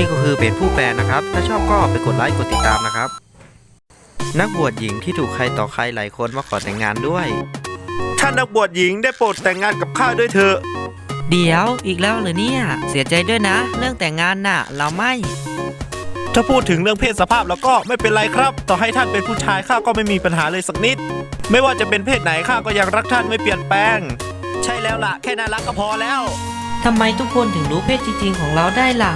นี่ก็คือเป็นผู้แปลนะครับ ถ้าชอบก็ไปกดไลค์กดติดตามนะครับ นักบวชหญิงที่ถูกใครต่อใครหลายคนมาขอแต่งงานด้วย ท่านนักบวชหญิงได้โปรดแต่งงานกับข้าด้วยเถอะ เดี๋ยวอีกแล้วเหรือเนี่ย เสียใจด้วยนะ เรื่องแต่งงานน่ะ เราไม่ ถ้าพูดถึงเรื่องเพศสภาพแล้วก็ไม่เป็นไรครับ ต่อให้ท่านเป็นผู้ชายข้าก็ไม่มีปัญหาเลยสักนิด ไม่ว่าจะเป็นเพศไหนข้าก็ยังรักท่านไม่เปลี่ยนแปลง ใช่แล้วล่ะ แค่น่ารักก็พอแล้ว ทำไมทุกคนถึงรู้เพศจริงๆของเราได้ล่ะ